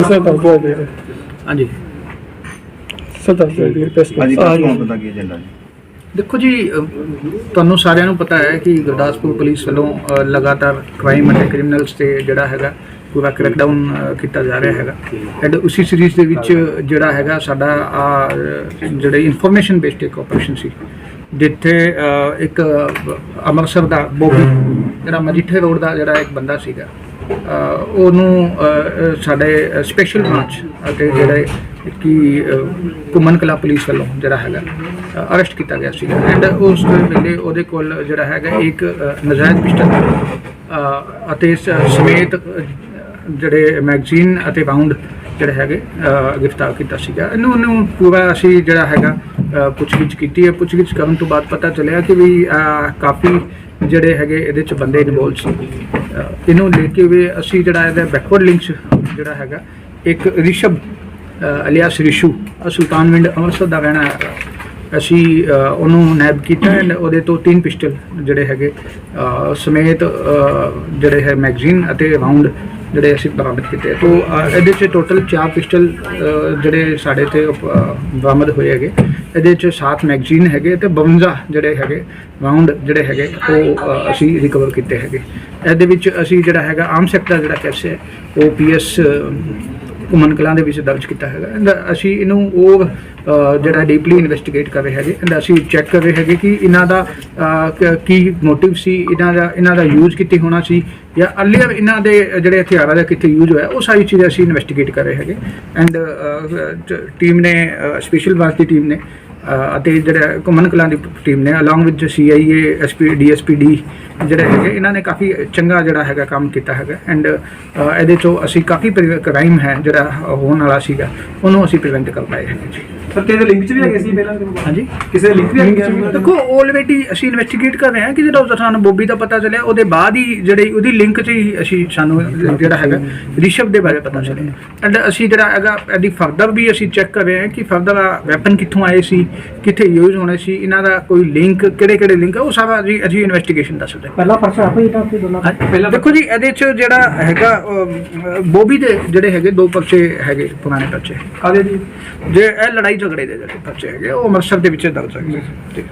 Sir ਦੱਸ ਦਿਓ ਜੀ। ਹਾਂਜੀ। ਸਰ ਦੱਸ ਦਿਓ ਜੀ ਰਿਕਵੈਸਟ ਅੱਜ ਕੱਲ੍ਹ ਕੌਣ ਪਤਾ ਕੀ ਏਜੰਡਾ ਜੀ। ਦੇਖੋ ਜੀ ਤੁਹਾਨੂੰ ਸਾਰਿਆਂ ਨੂੰ ਪਤਾ ਹੈ ਕਿ ਗੁਰਦਾਸਪੁਰ ਪੁਲਿਸ ਵੱਲੋਂ ਲਗਾਤਾਰ ਕ੍ਰਾਈਮ ਅਤੇ ਕ੍ਰਿਮੀਨਲਸ ਤੇ ਜਿਹੜਾ ਹੈਗਾ ਪੂਰਾ ਕ੍ਰੈਕਡਾਊਨ ਕੀਤਾ ਜਾ ਰਿਹਾ ਹੈਗਾ। ਐਂਡ ਉਸੇ ਸੀਰੀਜ਼ ਦੇ ਵਿੱਚ ਜਿਹੜਾ ਹੈਗਾ ਸਾਡਾ ਆ ਜਿਹੜੇ ਇਨਫੋਰਮੇਸ਼ਨ ਬੇਸਡ ਇੱਕ ਆਪਰੇਸ਼ਨ ਸੀ ਜਿੱਥੇ ਇੱਕ ਅ, ਅੰਮ੍ਰਿਤਸਰ ਦਾ ਬੋਬੀ ਜਿਹੜਾ ਮਜੀਠੇ ਰੋਡ ਦਾ ਜਿਹੜਾ ਇੱਕ ਬੰਦਾ ਸੀਗਾ ਉਹਨੂੰ ਸਾਡੇ ਸਪੈਸ਼ਲ ਬ੍ਰਾਂਚ ਅਤੇ ਜਿਹੜੇ ਕਿ ਅ, ਘੁੰਮਣ ਕਲਾ ਪੁਲਿਸ ਵੱਲੋਂ ਜਿਹੜਾ ਹੈਗਾ ਅਰੈਸਟ ਕੀਤਾ ਗਿਆ ਸੀਗਾ ਐਂਡ ਉਸ ਵੇਲੇ ਉਹਦੇ ਕੋਲ ਜਿਹੜਾ ਹੈਗਾ ਇੱਕ ਨਜਾਇਜ਼ ਪਿਸਟਲ ਅਤੇ ਸਮੇਤ ਜਿਹੜੇ ਮੈਗਜ਼ੀਨ ਅਤੇ ਬਾਉਂਡ ਜਿਹੜੇ ਹੈਗੇ ਗ੍ਰਿਫਤਾਰ ਕੀਤਾ ਸੀਗਾ। ਇਹਨੂੰ ਉਹਨੂੰ ਪੂਰਾ ਅਸੀਂ ਜਿਹੜਾ ਹੈਗਾ ਪੁੱਛਗਿੱਛ ਕੀਤੀ ਹੈ। ਪੁੱਛਗਿੱਛ ਕਰਨ ਤੋਂ ਬਾਅਦ ਪਤਾ ਚੱਲਿਆ ਕਿ ਵੀ ਕਾਫੀ ਜਿਹੜੇ ਹੈਗੇ ਇਹਦੇ ਚ ਬੰਦੇ ਇਨਵੋਲਡ ਸੀ। ਇਹਨੂੰ ਲੈ ਕੇ ਵੀ ਅਸੀਂ ਜਿਹੜਾ ਇਹਦਾ ਬੈਕਵਰਡ ਲਿੰਕਸ ਜਿਹੜਾ ਹੈਗਾ ਇੱਕ ਰਿਸ਼ਬ ਅਲਿਆਸ ਰਿਸ਼ੂ ਅ, ਸੁਲਤਾਨਵਿੰਡ ਅੰਮ੍ਰਿਤਸਰ ਦਾ ਰਹਿਣਾ ਹੈਗਾ। ਅਸੀਂ ਉਹਨੂੰ ਨੈਬ ਕੀਤਾ ਐਂਡ ਉਹਦੇ ਤੋਂ ਤਿੰਨ ਪਿਸਟਲ ਜਿਹੜੇ ਹੈਗੇ ਸਮੇਤ ਜਿਹੜੇ ਹੈ ਮੈਗਜ਼ੀਨ ਅਤੇ ਰਾਉਂਡ ਜਿਹੜੇ ਅਸੀਂ ਬਰਾਮਦ ਕੀਤੇ ਤੋਂ ਅ, ਇਹਦੇ 'ਚ ਟੋਟਲ ਚਾਰ ਪਿਸਟਲ ਅ, ਜਿਹੜੇ ਸਾਡੇ ਤੇ ਅ, ਬਰਾਮਦ ਹੋਏ ਹੈਗੇ। ਇਹਦੇ 'ਚ ਸਾਤ ਮੈਗਜ਼ੀਨ ਹੈਗੇ ਤੇ 52 ਜਿਹੜੇ ਹੈਗੇ ਰਾਉਂਡ ਜਿਹੜੇ ਹੈਗੇ ਉਹ ਅ, ਅਸੀਂ ਰਿਕਵਰ ਕੀਤੇ ਹੈਗੇ। ਇਹਦੇ ਵਿੱਚ ਅਸੀਂ ਜਿਹੜਾ ਹੈਗਾ ਆਮ ਸੈਕਟਰ ਜਿਹੜਾ ਕੈਸੇ ਹੈ ਉਹ ਪੀਐਸ ਘੁੰਮਣ ਕਲਾਂ ਦੇ ਵਿੱਚ ਦਰਜ ਕੀਤਾ ਹੈਗਾ। ਐਂਡ ਅਸੀਂ ਇਹਨੂੰ ਉਹ ਜਿਹੜਾ ਡੀਪਲੀ ਇਨਵੈਸਟੀਗੇਟ ਕਰ ਰਹੇ ਹੈਗੇ ਐਂਡ ਅਸੀਂ ਚੈੱਕ ਕਰ ਰਹੇ ਹੈਗੇ ਕਿ ਇਹਨਾਂ ਦਾ ਅ, ਕੀ ਮੋਟਿਵ ਸੀ ਇਹਨਾਂ ਦਾ ਇਹਨਾਂ ਦਾ ਯੂਜ਼ ਕਿੱਥੇ ਹੋਣਾ ਸੀ ਜਾਂ ਅਰਲੀਅਰ ਇਹਨਾਂ ਦੇ ਜਿਹੜੇ ਹਥਿਆਰਾਂ ਦਾ ਕਿੱਥੇ ਯੂਜ਼ ਹੋਇਆ ਉਹ ਸਾਰੀ ਚੀਜ਼ਾਂ ਅਸੀਂ ਇਨਵੈਸਟੀਗੇਟ ਕਰ ਰਹੇ ਹੈਗੇ। ਐਂਡ ਟੀਮ ਨੇ ਸਪੈਸ਼ਲ ਬ੍ਰਾਂਚ ਦੀ ਟੀਮ ਨੇ ਅਤੇ ਜਿਹੜਾ ਘੁੰਮਣ ਕਲਾਂ ਦੀ ਟੀਮ ਨੇ along with CIA SP DSPD ਜਿਹੜੇ ਹੈਗੇ ਇਹਨਾਂ ਨੇ ਕਾਫੀ ਚੰਗਾ ਜਿਹੜਾ ਹੈਗਾ ਕੰਮ ਕੀਤਾ ਹੈਗਾ। ਐਂਡ ਇਹਦੇ ਚੋਂ ਅਸੀਂ ਕਾਫੀ ਕ੍ਰਾਈਮ ਹੈ ਜਿਹੜਾ ਹੋਣ ਵਾਲਾ ਸੀਗਾ ਉਹਨੂੰ ਅਸੀਂ ਪ੍ਰੀਵੈਂਟ ਕਰ ਪਾਏ ਹੈਗੇ ਜੀ। ਸਰ ਕਿਸੇ ਲਿੰਕ ਚ ਵੀ ਹੈਗੇ ਸੀ ਪਹਿਲਾਂ? ਹਾਂਜੀ। ਕਿਸੇ ਲਿੰਕ ਵੀ ਹੈਗੇ ਦੇਖੋ ਆਲਰੇਡੀ ਅਸੀਂ ਇਨਵੈਸਟੀਗੇਟ ਕਰ ਰਹੇ ਹਾਂ ਕਿ ਜਿਹੜਾ ਸਾਨੂੰ ਬੋਬੀ ਦਾ ਪਤਾ ਚੱਲਿਆ ਉਹਦੇ ਬਾਅਦ ਹੀ ਜਿਹੜੀ ਉਹਦੀ ਲਿੰਕ 'ਚ ਹੀ ਅਸੀਂ ਸਾਨੂੰ ਜਿਹੜਾ ਹੈਗਾ ਰਿਸ਼ਵ ਦੇ ਬਾਰੇ ਪਤਾ ਚੱਲਿਆ। ਐਂਡ ਅਸੀਂ ਜਿਹੜਾ ਹੈਗਾ ਇਹਦੀ ਫਰਦਰ ਵੀ ਅਸੀਂ ਚੈੱਕ ਕਰ ਰਹੇ ਹਾਂ ਕਿ ਫਰਦਰ ਵੈਪਨ ਕਿੱਥੋਂ ਆਏ ਸੀ ਕਿੱਥੇ ਯੂਜ਼ ਹੋਣੇ ਸੀ ਇਹਨਾਂ ਦਾ ਕੋਈ ਲਿੰਕ ਕਿਹੜੇ ਕਿਹੜੇ ਲਿੰਕ ਉਹ ਸਾਰਾ ਜੀ ਅਸੀਂ ਇਨਵੈਸਟੀਗੇਸ਼ਨ ਦੱਸ ਰਹੇ ਪਹਿਲਾ ਪਰਚਾ ਆਪੇ ਹੀ ਤਾਂ ਦੋਨਾਂ ਪਹਿਲਾਂ ਦੇਖੋ ਜੀ ਇਹਦੇ 'ਚ ਜਿਹੜਾ ਹੈਗਾ ਬੋਬੀ ਦੇ ਜਿਹੜੇ ਹੈਗੇ ਦੋ ਪਰਚੇ ਹੈਗੇ ਪੁਰਾਣੇ ਪਰਚੇ। ਕਾਦੇ ਦੀ? ਜੇ ਇਹ ਲੜਾਈ ਝਗੜੇ ਦੇ ਜਿਹੜੇ ਪਰਚੇ ਹੈਗੇ ਉਹ ਅੰਮ੍ਰਿਤਸਰ ਦੇ ਵਿੱਚ ਦਰਜ ਹੈਗੇ। ਠੀਕ